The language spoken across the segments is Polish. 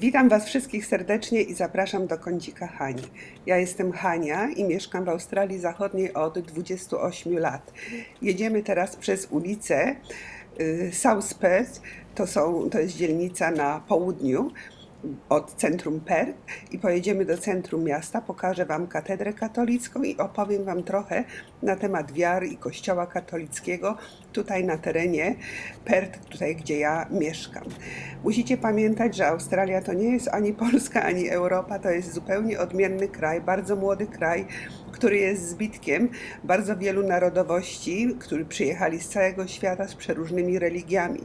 Witam Was wszystkich serdecznie i zapraszam do kącika Hani. Ja jestem Hania i mieszkam w Australii Zachodniej od 28 lat. Jedziemy teraz przez ulicę y, South Perth, to, są, to jest dzielnica na południu od centrum Perth i pojedziemy do centrum miasta, pokażę Wam katedrę katolicką i opowiem Wam trochę na temat wiary i kościoła katolickiego tutaj na terenie Perth, tutaj gdzie ja mieszkam. Musicie pamiętać, że Australia to nie jest ani Polska, ani Europa, to jest zupełnie odmienny kraj, bardzo młody kraj, który jest zbitkiem bardzo wielu narodowości, którzy przyjechali z całego świata z przeróżnymi religiami.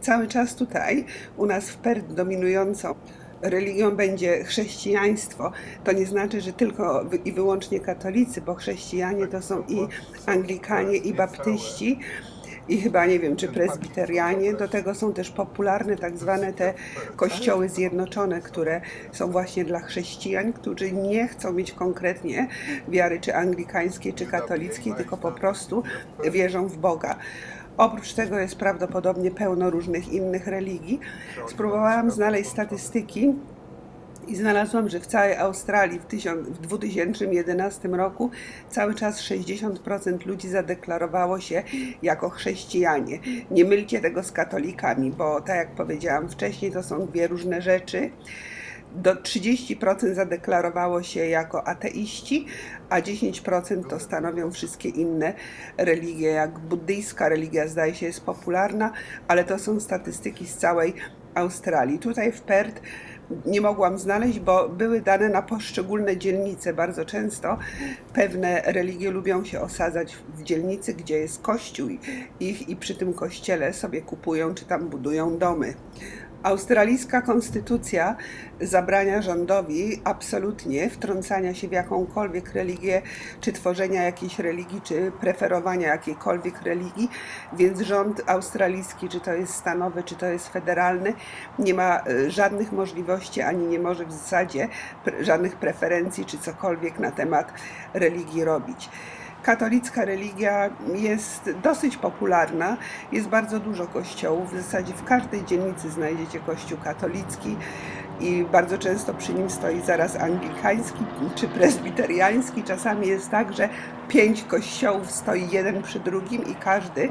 Cały czas tutaj u nas w Perth dominującą religią będzie chrześcijaństwo, to nie znaczy, że tylko i wyłącznie katolicy, bo chrześcijanie to są i anglikanie, i baptyści, i chyba nie wiem, czy prezbiterianie. Do tego są też popularne tak zwane te kościoły zjednoczone, które są właśnie dla chrześcijan, którzy nie chcą mieć konkretnie wiary czy anglikańskiej, czy katolickiej, tylko po prostu wierzą w Boga. Oprócz tego jest prawdopodobnie pełno różnych innych religii. Spróbowałam znaleźć statystyki i znalazłam, że w całej Australii w, w 2011 roku cały czas 60% ludzi zadeklarowało się jako chrześcijanie. Nie mylcie tego z katolikami, bo tak jak powiedziałam wcześniej, to są dwie różne rzeczy. Do 30% zadeklarowało się jako ateiści, a 10% to stanowią wszystkie inne religie, jak buddyjska religia zdaje się jest popularna, ale to są statystyki z całej Australii. Tutaj w Perth nie mogłam znaleźć, bo były dane na poszczególne dzielnice. Bardzo często pewne religie lubią się osadzać w dzielnicy, gdzie jest kościół ich i przy tym kościele sobie kupują czy tam budują domy. Australijska konstytucja zabrania rządowi absolutnie wtrącania się w jakąkolwiek religię, czy tworzenia jakiejś religii, czy preferowania jakiejkolwiek religii, więc rząd australijski, czy to jest stanowy, czy to jest federalny, nie ma e, żadnych możliwości, ani nie może w zasadzie żadnych preferencji, czy cokolwiek na temat religii robić. Katolicka religia jest dosyć popularna, jest bardzo dużo kościołów. W zasadzie w każdej dzielnicy znajdziecie kościół katolicki i bardzo często przy nim stoi zaraz anglikański czy prezbiteriański. Czasami jest tak, że pięć kościołów stoi jeden przy drugim i każdy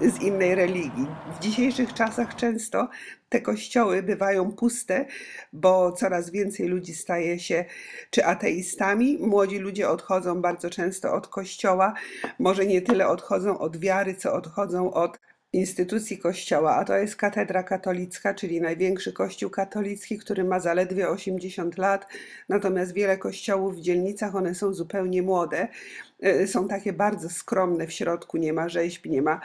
z innej religii. W dzisiejszych czasach często te kościoły bywają puste, bo coraz więcej ludzi staje się czy ateistami. Młodzi ludzie odchodzą bardzo często od kościoła. Może nie tyle odchodzą od wiary, co odchodzą od instytucji kościoła, a to jest katedra katolicka, czyli największy kościół katolicki, który ma zaledwie 80 lat, natomiast wiele kościołów w dzielnicach, one są zupełnie młode, są takie bardzo skromne w środku, nie ma rzeźb, nie ma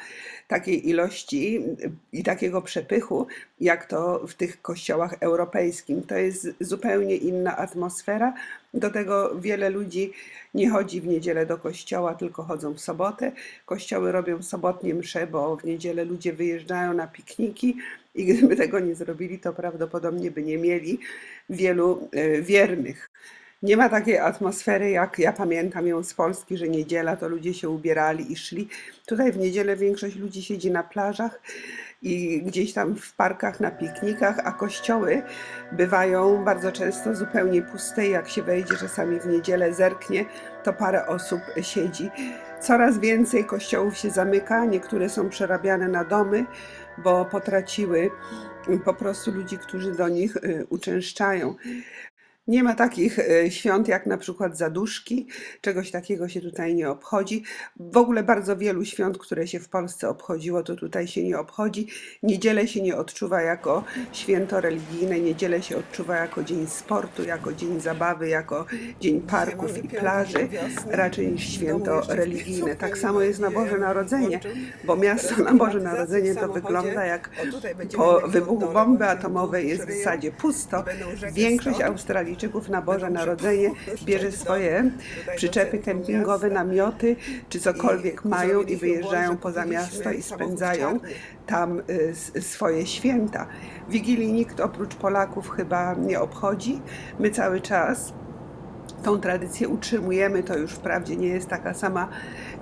takiej ilości y, i takiego przepychu, jak to w tych kościołach europejskich. To jest zupełnie inna atmosfera. Do tego wiele ludzi nie chodzi w niedzielę do kościoła, tylko chodzą w sobotę. Kościoły robią sobotnie msze, bo w niedzielę ludzie wyjeżdżają na pikniki i gdyby tego nie zrobili, to prawdopodobnie by nie mieli wielu e, wiernych. Nie ma takiej atmosfery, jak ja pamiętam ją z Polski, że niedziela to ludzie się ubierali i szli. Tutaj w niedzielę większość ludzi siedzi na plażach i gdzieś tam w parkach na piknikach, a kościoły bywają bardzo często zupełnie puste. Jak się wejdzie czasami w niedzielę, zerknie, to parę osób siedzi. Coraz więcej kościołów się zamyka, niektóre są przerabiane na domy, bo potraciły po prostu ludzi, którzy do nich y, uczęszczają. Nie ma takich e, świąt jak na przykład zaduszki, czegoś takiego się tutaj nie obchodzi. W ogóle bardzo wielu świąt, które się w Polsce obchodziło, to tutaj się nie obchodzi. Niedzielę się nie odczuwa jako święto religijne, niedzielę się odczuwa jako dzień sportu, jako dzień zabawy, jako dzień parków i plaży, raczej niż święto religijne. Tak samo jest na Boże Narodzenie, bo miasto na Boże Narodzenie to wygląda jak po wybuchu bomby atomowej jest w zasadzie pusto. Większość Australijczyków na Boże Narodzenie bierze swoje przyczepy kempingowe, namioty czy cokolwiek mają i wyjeżdżają poza miasto i spędzają tam y, swoje święta. Wigilii nikt oprócz Polaków chyba nie obchodzi. My cały czas tą tradycję utrzymujemy. To już wprawdzie nie jest taka sama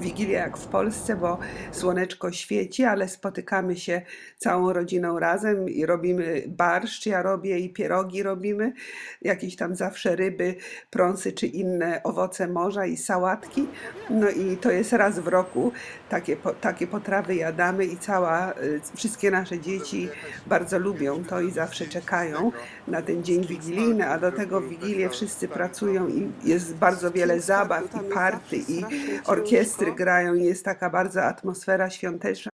wigilia jak w Polsce, bo słoneczko świeci, ale spotykamy się całą rodziną razem i robimy barszcz. Ja robię i pierogi robimy, jakieś tam zawsze ryby, prąsy czy inne owoce morza i sałatki. No i to jest raz w roku. Takie, takie potrawy jadamy i cała, y, wszystkie nasze dzieci bardzo lubią to i zawsze czekają na ten dzień wigilijny, a do tego w Wigilię wszyscy pracują i jest bardzo wiele zabaw i party i orkiestry grają i jest taka bardzo atmosfera świąteczna.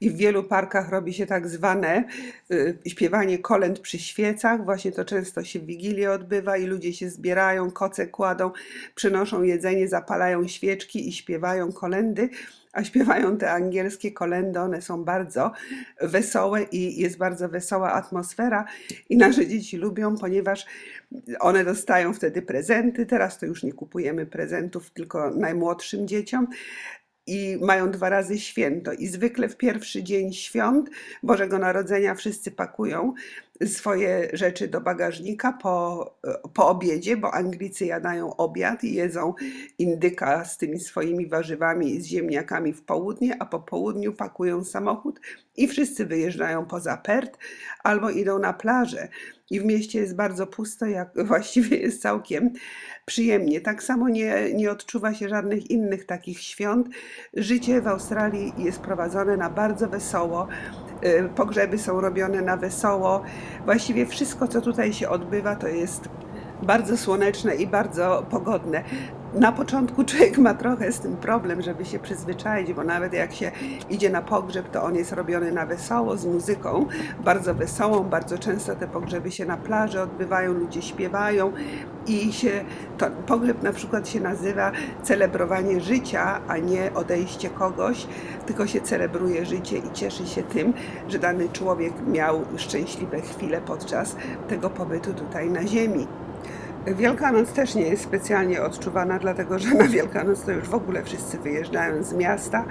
I w wielu parkach robi się tak zwane y, śpiewanie kolęd przy świecach. Właśnie to często się w Wigilię odbywa i ludzie się zbierają, koce kładą, przynoszą jedzenie, zapalają świeczki i śpiewają kolendy. A śpiewają te angielskie kolendy, one są bardzo wesołe i jest bardzo wesoła atmosfera. I nasze dzieci lubią, ponieważ one dostają wtedy prezenty. Teraz to już nie kupujemy prezentów tylko najmłodszym dzieciom i mają dwa razy święto. I zwykle w pierwszy dzień świąt Bożego Narodzenia wszyscy pakują swoje rzeczy do bagażnika po, po obiedzie, bo Anglicy jadają obiad i jedzą indyka z tymi swoimi warzywami i z ziemniakami w południe, a po południu pakują samochód i wszyscy wyjeżdżają poza Perth albo idą na plażę. I w mieście jest bardzo pusto, jak właściwie jest całkiem przyjemnie. Tak samo nie, nie odczuwa się żadnych innych takich świąt. Życie w Australii jest prowadzone na bardzo wesoło. Y, Pogrzeby są robione na wesoło. Właściwie wszystko, co tutaj się odbywa, to jest bardzo słoneczne i bardzo pogodne. Na początku człowiek ma trochę z tym problem, żeby się przyzwyczaić, bo nawet jak się idzie na pogrzeb, to on jest robiony na wesoło, z muzyką, bardzo wesołą. Bardzo często te pogrzeby się na plaży odbywają, ludzie śpiewają i się, to, pogrzeb na przykład się nazywa celebrowanie życia, a nie odejście kogoś, tylko się celebruje życie i cieszy się tym, że dany człowiek miał szczęśliwe chwile podczas tego pobytu tutaj na ziemi. Wielkanoc też nie jest specjalnie odczuwana, dlatego że na Wielkanoc to już w ogóle wszyscy wyjeżdżają z miasta.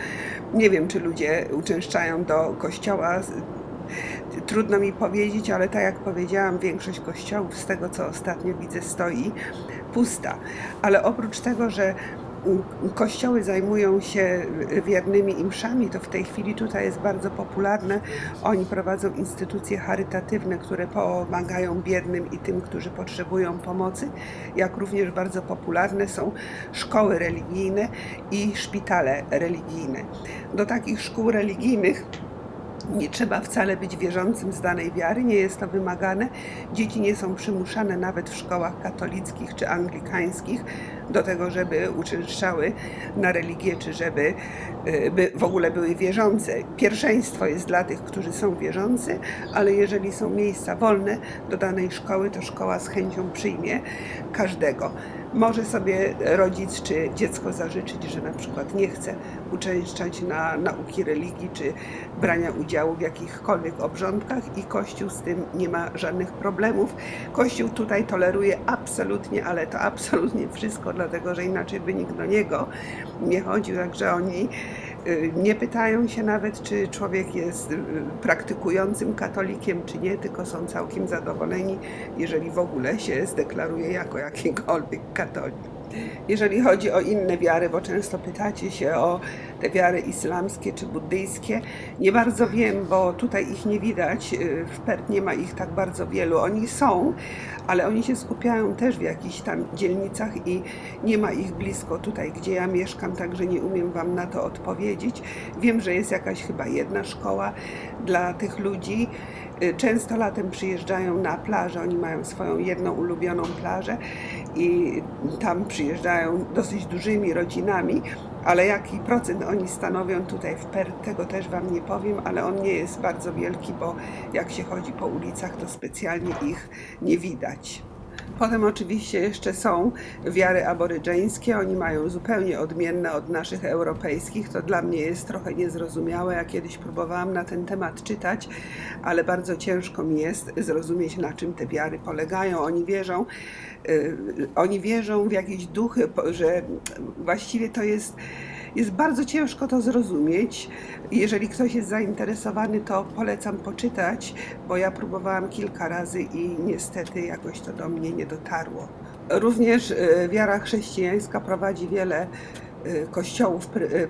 Nie wiem, czy ludzie uczęszczają do kościoła. Trudno mi powiedzieć, ale tak jak powiedziałam, większość kościołów z tego, co ostatnio widzę, stoi pusta. Ale oprócz tego, że kościoły zajmują się wiernymi i mszami, to w tej chwili tutaj jest bardzo popularne. Oni prowadzą instytucje charytatywne, które pomagają biednym i tym, którzy potrzebują pomocy, jak również bardzo popularne są szkoły religijne i szpitale religijne. Do takich szkół religijnych nie trzeba wcale być wierzącym z danej wiary, nie jest to wymagane. Dzieci nie są przymuszane nawet w szkołach katolickich czy anglikańskich do tego, żeby uczęszczały na religię, czy żeby y, by w ogóle były wierzące. Pierwszeństwo jest dla tych, którzy są wierzący, ale jeżeli są miejsca wolne do danej szkoły, to szkoła z chęcią przyjmie każdego. Może sobie rodzic czy dziecko zażyczyć, że na przykład nie chce uczęszczać na nauki religii czy brania udziału w jakichkolwiek obrządkach i Kościół z tym nie ma żadnych problemów. Kościół tutaj toleruje absolutnie, ale to absolutnie wszystko, dlatego że inaczej by nikt do niego nie chodził, także oni nie pytają się nawet, czy człowiek jest y, praktykującym katolikiem, czy nie, tylko są całkiem zadowoleni, jeżeli w ogóle się zdeklaruje jako jakikolwiek katolik. Jeżeli chodzi o inne wiary, bo często pytacie się o te wiary islamskie czy buddyjskie, nie bardzo wiem, bo tutaj ich nie widać. y, W Perth nie ma ich tak bardzo wielu. Oni są, ale oni się skupiają też w jakichś tam dzielnicach i nie ma ich blisko tutaj, gdzie ja mieszkam, także nie umiem Wam na to odpowiedzieć. Wiem, że jest jakaś chyba jedna szkoła dla tych ludzi. Y, Często latem przyjeżdżają na plażę, oni mają swoją jedną ulubioną plażę i tam przyjeżdżają dosyć dużymi rodzinami, ale jaki procent oni stanowią tutaj w Perth, tego też Wam nie powiem, ale on nie jest bardzo wielki, bo jak się chodzi po ulicach, to specjalnie ich nie widać. Potem oczywiście jeszcze są wiary aborydżeńskie, oni mają zupełnie odmienne od naszych europejskich. To dla mnie jest trochę niezrozumiałe. Ja kiedyś próbowałam na ten temat czytać, ale bardzo ciężko mi jest zrozumieć, na czym te wiary polegają. Oni wierzą, y, oni wierzą w jakieś duchy, że właściwie to jest Jest bardzo ciężko to zrozumieć. Jeżeli ktoś jest zainteresowany, to polecam poczytać, bo ja próbowałam kilka razy i niestety jakoś to do mnie nie dotarło. Również e, wiara chrześcijańska prowadzi wiele kościołów, pry- e,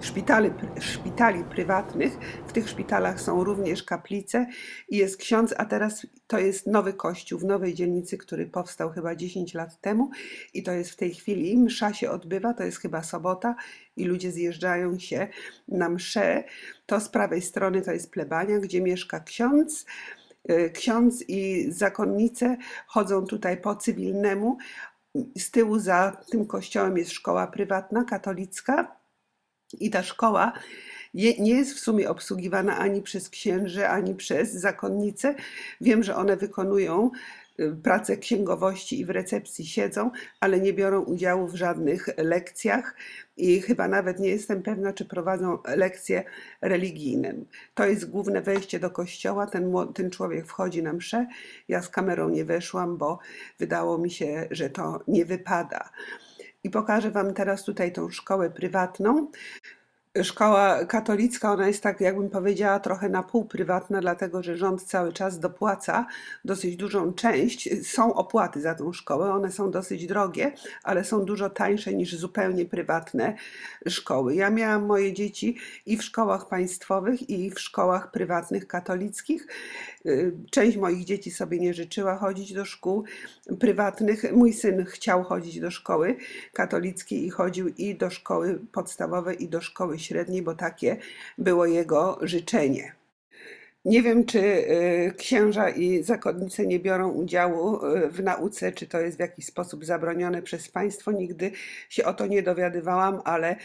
szpitali, szpitali prywatnych. W tych szpitalach są również kaplice i jest ksiądz, a teraz to jest nowy kościół w nowej dzielnicy, który powstał chyba 10 lat temu i to jest w tej chwili, msza się odbywa, to jest chyba sobota i ludzie zjeżdżają się na mszę. To z prawej strony to jest plebania, gdzie mieszka ksiądz. Y, Ksiądz i zakonnice chodzą tutaj po cywilnemu. Z tyłu za tym kościołem jest szkoła prywatna, katolicka. I ta szkoła nie jest w sumie obsługiwana ani przez księży, ani przez zakonnice. Wiem, że one wykonują pracę księgowości i w recepcji siedzą, ale nie biorą udziału w żadnych lekcjach i chyba nawet nie jestem pewna, czy prowadzą lekcje religijne. To jest główne wejście do kościoła. Ten, ten człowiek wchodzi na mszę. Ja z kamerą nie weszłam, bo wydało mi się, że to nie wypada. I pokażę Wam teraz tutaj tą szkołę prywatną. Szkoła katolicka, ona jest tak, jakbym powiedziała, trochę na pół prywatna, dlatego że rząd cały czas dopłaca dosyć dużą część. Są opłaty za tą szkołę, one są dosyć drogie, ale są dużo tańsze niż zupełnie prywatne szkoły. Ja miałam moje dzieci i w szkołach państwowych, i w szkołach prywatnych katolickich. Y, Część moich dzieci sobie nie życzyła chodzić do szkół prywatnych. Mój syn chciał chodzić do szkoły katolickiej i chodził i do szkoły podstawowej, i do szkoły średniej, bo takie było jego życzenie. Nie wiem, czy y, księża i zakonnice nie biorą udziału y, w nauce, czy to jest w jakiś sposób zabronione przez państwo. Nigdy się o to nie dowiadywałam, ale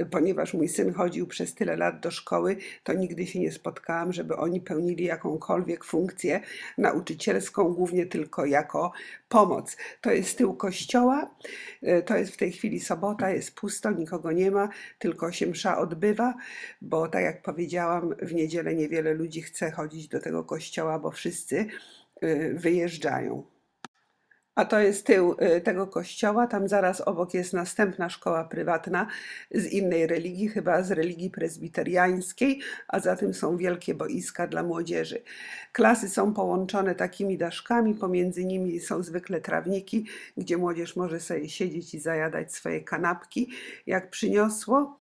y, ponieważ mój syn chodził przez tyle lat do szkoły, to nigdy się nie spotkałam, żeby oni pełnili jakąkolwiek funkcję nauczycielską, głównie tylko jako pomoc. To jest tył kościoła, to jest w tej chwili sobota, jest pusto, nikogo nie ma, tylko się msza odbywa, bo tak jak powiedziałam, w niedzielę niewiele ludzi chce chodzić do tego kościoła, bo wszyscy y, wyjeżdżają. A to jest tył y, tego kościoła. Tam zaraz obok jest następna szkoła prywatna z innej religii, chyba z religii prezbiteriańskiej, a za tym są wielkie boiska dla młodzieży. Klasy są połączone takimi daszkami, pomiędzy nimi są zwykle trawniki, gdzie młodzież może sobie siedzieć i zajadać swoje kanapki, jak przyniosło.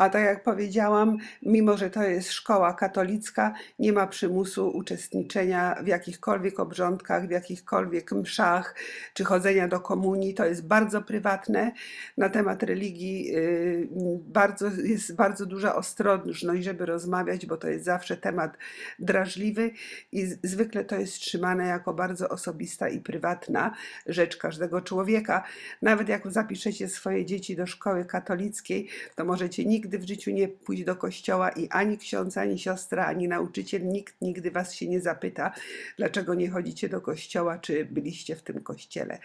A tak jak powiedziałam, mimo że to jest szkoła katolicka, nie ma przymusu uczestniczenia w jakichkolwiek obrządkach, w jakichkolwiek mszach czy chodzenia do komunii. To jest bardzo prywatne. Na temat religii y, bardzo, jest bardzo duża ostrożność, żeby rozmawiać, bo to jest zawsze temat drażliwy i zwykle to jest trzymane jako bardzo osobista i prywatna rzecz każdego człowieka. Nawet jak zapiszecie swoje dzieci do szkoły katolickiej, to możecie nigdy w życiu nie pójść do kościoła i ani ksiądz, ani siostra, ani nauczyciel, nikt nigdy was się nie zapyta, dlaczego nie chodzicie do kościoła, czy byliście w tym kościele.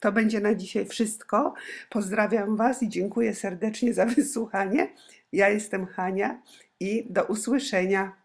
To będzie na dzisiaj wszystko. Pozdrawiam Was i dziękuję serdecznie za wysłuchanie. Ja jestem Hania i do usłyszenia.